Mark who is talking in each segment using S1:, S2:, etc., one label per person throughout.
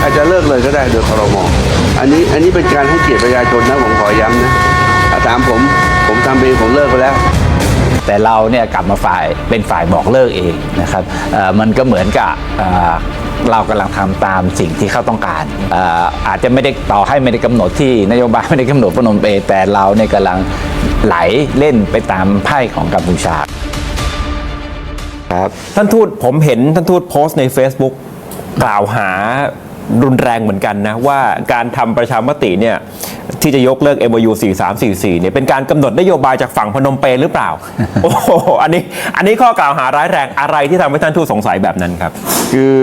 S1: อาจจะเลิกเลยก็ได้โดยคอรมออันนี้อันนี้เป็นการให้เกียรติประชาชนนะผมขอย้ำนะถ้าถามผมผมทำเองผมเลิกไปแล้ว
S2: แต่เราเนี่ยกลับมาฝ่ายเป็นฝ่ายบอกเลิกเองนะครับเอ่อมันก็เหมือนกับเอ่อเรากำลังทำตามสิ่งที่เขาต้องการเอ่ออาจจะไม่ได้ต่อให้ไม่ได้กำหนดที่นโยบายไม่ได้กำหนดพนมเปญแต่เราเนี่ยกำลังไหลเล่นไปตามไพ่ของกัมพูชาครับ
S3: ท่านทูตผมเห็นท่านทูตโพสต์ใน Facebook กล่าวหา รุนแรงเหมือนกันนะว่าการทำประชามติเนี่ยที่จะยกเลิก MOU 4344เนี่ยเป็นการกำหนดนโยบายจากฝั่งพนมเปญหรือเปล่า โอ้โหอันนี้อันนี้ข้อกล่าวหาร้ายแรงอะไรที่ทำให้ท่านทูตสงสัยแบบนั้นครับ
S2: คือ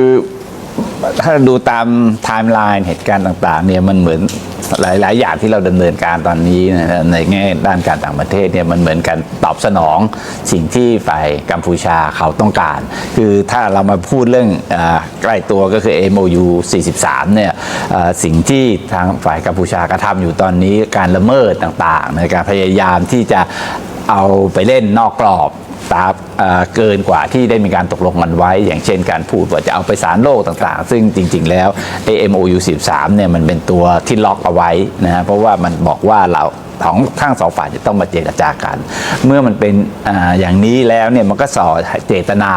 S2: ถ้าดูตามไทม์ไลน์เหตุการณ์ต่างๆเนี่ยมันเหมือน หลาย ๆ อย่างที่เราดำเนินการตอนนี้ในแง่ด้านการต่างประเทศเนี่ยมันเหมือนกันตอบสนองสิ่งที่ฝ่ายกัมพูชาเขาต้องการ คือถ้าเรามาพูดเรื่องอใกล้ตัวก็คือ MOU 43 เนี่ยสิ่งที่ทางฝ่ายกัมพูชากระทำอยู่ตอนนี้การละเมิดต่าง ๆ ในการพยายามที่จะ เอาไปเล่นนอกกรอบตาเอ่อเกินกว่าที่ได้มีการตกลงกันไว้ อย่างเช่นการพูดว่าจะเอาไปสารโลกต่างๆ ซึ่งจริง ๆ แล้ว MOU 13เนี่ยมันเป็นตัวที่ล็อกเอาไว้นะฮะเพราะว่ามันบอกว่าเราของทั้งสองฝ่ายจะต้องมาเจรจากัน เมื่อมันเป็นออย่างนี้แล้วเนี่ยมันก็สอเจตนา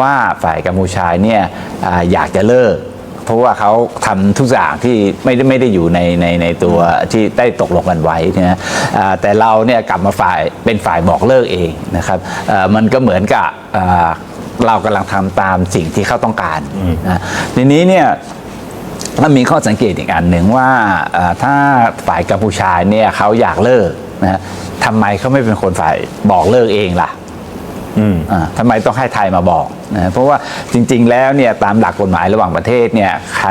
S2: ว่าฝ่ายกัมพูชาเนี่ยออยากจะเลิก เพราะว่าเขาทำทุกอย่างที่ไม่ได้ไม่ได้อยู่ในในในตัวที่ได้ตกลงกันไว้นะแต่เราเนี่ยกลับมาฝ่ายเป็นฝ่ายบอกเลิกเองนะครับมันก็เหมือนกับเรากำลังทำตามสิ่งที่เขาต้องการนะทีนี้เนี่ยมันมีข้อสังเกตอีกอันหนึ่งว่าถ้าฝ่ายกัมพูชาเนี่ยเขาอยากเลิกนะทำไมเขาไม่เป็นคนฝ่ายบอกเลิกเองล่ะ ทำไมต้องให้ไทยมาบอกนะเพราะว่าจริง ๆ แล้วเนี่ยตามหลักกฎหมายระหว่างประเทศเนี่ยใคร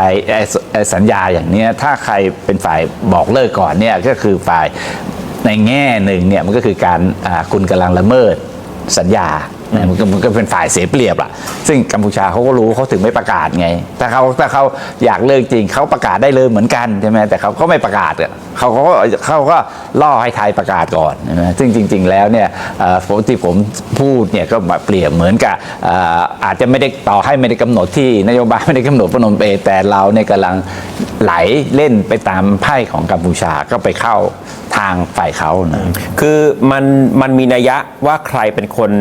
S2: สัญญาอย่างนี้ถ้าใครเป็นฝ่ายบอกเลิกก่อนเนี่ยก็คือฝ่ายในแง่หนึ่งเนี่ยมันก็คือการคุณกำลังละเมิดสัญญา นะมันก็มันก็เป็นฝ่ายเสียเปรียบอะซึ่งกัมพูชาเขาก็รู้เขาถึงไม่ประกาศไง ถ้าเขาถ้าเขาอยากเลิกจริงเขาประกาศได้เลยเหมือนกันใช่ไหมแต่เขาก็ไม่ประกาศเขาเขาก็เขาก็ล่อให้ไทยประกาศก่อนใช่ไหมซึ่งจริง ๆ แล้วเนี่ยเอ่อผมที่ผมพูดเนี่ยก็เปรียบเหมือนกับอาจจะไม่ได้ต่อให้ไม่ได้กำหนดที่นโยบายไม่ได้กำหนดพนมเปญแต่เราเนี่ยกำลังไหลเล่นไปตามไพ่ของกัมพูชาก็ไปเข้าทางฝ่ายเขานะ
S3: คือมันมันมีนัยยะว่าใครเป็นคน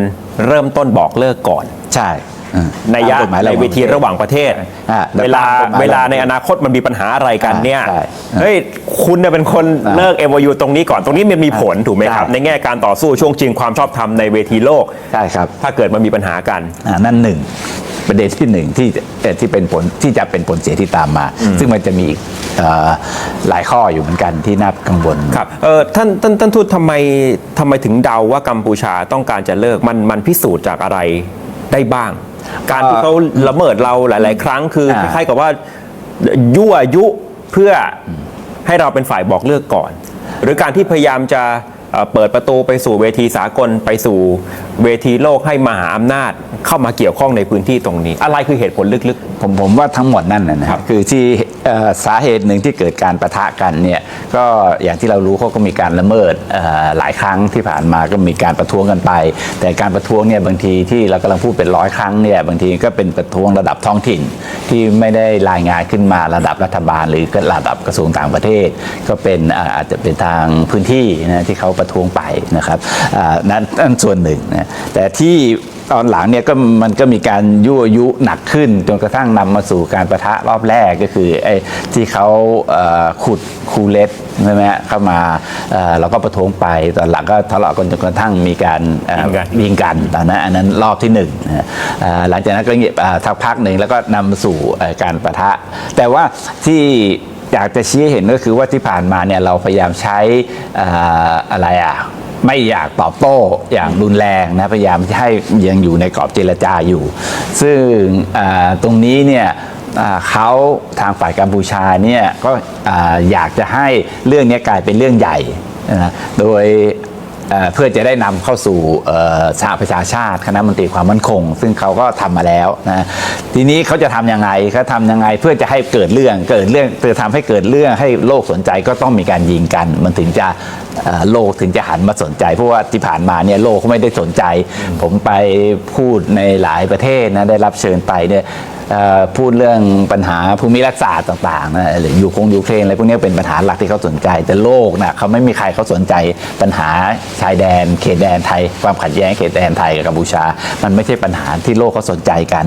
S3: เริ่มต้นบอกเลิกก่อน
S2: ใช่อืม
S3: นัยยะ
S2: ตามกฎหมาย
S3: ใน
S2: ระหว่าง
S3: เวทีระหว่างประเทศ
S2: อ่า
S3: เวลา
S2: ตามกฎหมาย
S3: เวลาในอนาคตมันมีปัญหาอะไรกันเนี่ย
S2: ใช่
S3: เฮ้ยคุณเนี่ยเป็นคน
S2: อ่า
S3: เลิก MOU ตรงนี้ก่อนตรงนี้มันมีผลถูกไหมครับ
S2: ใช่
S3: ในแง่การต่อสู้ช่วงชิงความชอบธรรมในเวทีโลก
S2: ใช่ครับ
S3: ถ้าเกิดมันมีปัญหากัน
S2: อ่านั่นหนึ่ง ประเด็นที่หนึ่งที่เอ่อที่เป็นผลที่จะเป็นผลเสียที่ตามมา ซึ่งมันจะมีอีกเอ่อหลายข้ออยู่เหมือนกันที่น่ากังวล
S3: ครับเออท่านท่านท่านทูตทำไมทำไมถึงเดาว่ากัมพูชาต้องการจะเลิกมันมันพิสูจน์จากอะไรได้บ้าง การที่เขาละเมิดเราหลาย ๆ ครั้งคือค
S2: อ่า
S3: ล้ายๆกับว่ายั่วยุเพื่อให้เราเป็นฝ่ายบอกเลิกก่อน หรือการที่พยายามจะเอ่อเปิดประตูไปสู่เวทีสากลไปสู่เวทีโลกให้มหาอำนาจเข้ามาเกี่ยวข้องในพื้นที่ตรงนี้ อะไรคือเหตุผลลึก
S2: ผมผมว่าทั้งหมดนั่นนะนะครับคือที่เอ่อสาเหตุหนึ่งที่เกิดการประทะกันเนี่ยก็อย่างที่เรารู้เขาก็มีการละเมิดเอ่อหลายครั้งที่ผ่านมาก็มีการประท้วงกันไป แต่การประท้วงเนี่ยบางทีที่เรากำลังพูดเป็นร้อยครั้งเนี่ยบางทีก็เป็นประท้วงระดับท้องถิ่น ที่ไม่ได้รายงานขึ้นมาระดับรัฐบาล หรือระดับกระทรวงต่างประเทศ ก็เป็นอ่าอาจจะเป็นทางพื้นที่นะที่เขาประท้วงไปนะครับอ่านั้นนั่นส่วนหนึ่งนะแต่ที่ตอนหลังเนี่ยก็มันก็มีการยั่วยุหนักขึ้นจนกระทั่งนำมาสู่การประทะรอบแรกก็คือไอ้ที่เขาเอ่อขุดคูเลตใช่ไหมฮะเข้ามาเอ่อเราก็ประท้วงไปตอนหลังก็ทะเลาะกันจนกระทั่งมีการเอ่อ
S3: ยิงกัน
S2: ยิงกันตอนนั้นอันนั้นรอบที่หนึ่งนะฮะเอ่อหลังจากนั้นก็เงียบเอ่อทักพักหนึ่งแล้วก็นำมาสู่เอ่อการประทะ แต่ว่าที่อยากจะชี้ให้เห็นก็คือว่าที่ผ่านมาเนี่ยเราพยายามใช้เอ่ออะไรอะ ไม่อยากตอบโต้อย่างรุนแรงนะพยายามที่ให้ยังอยู่ในกรอบเจรจาอยู่ ซึ่งตรงนี้เนี่ยเขาทางฝ่ายกัมพูชาเนี่ยก็อ่าอยากจะให้เรื่องนี้กลายเป็นเรื่องใหญ่นะโดย เพื่อจะได้นำเข้าสู่สหประชาชาติคณะมนตรีความมั่นคง ซึ่งเขาก็ทำมาแล้วนะทีนี้เขาจะทำยังไงเขาทำยังไงเพื่อจะให้เกิดเรื่องเกิดเรื่องเพื่อทำให้เกิดเรื่องให้โลกสนใจก็ต้องมีการยิงกัน มันถึงจะโลกถึงจะหันมาสนใจ เพราะว่าที่ผ่านมาเนี่ยโลกเขาไม่ได้สนใจ ผมไปพูดในหลายประเทศนะได้รับเชิญไปเนี่ย พูดเรื่องปัญหาภูมิรัฐศาสตร์ต่างๆนะหรือยูคงยูเครนอะไรพวกนี้เป็นปัญหาหลักที่เขาสนใจ แต่โลกนะเขาไม่มีใครเขาสนใจปัญหาชายแดน เขตแดนไทย ความขัดแย้งเขตแดนไทยกับกัมพูชา มันไม่ใช่ปัญหาที่โลกเขาสนใจกัน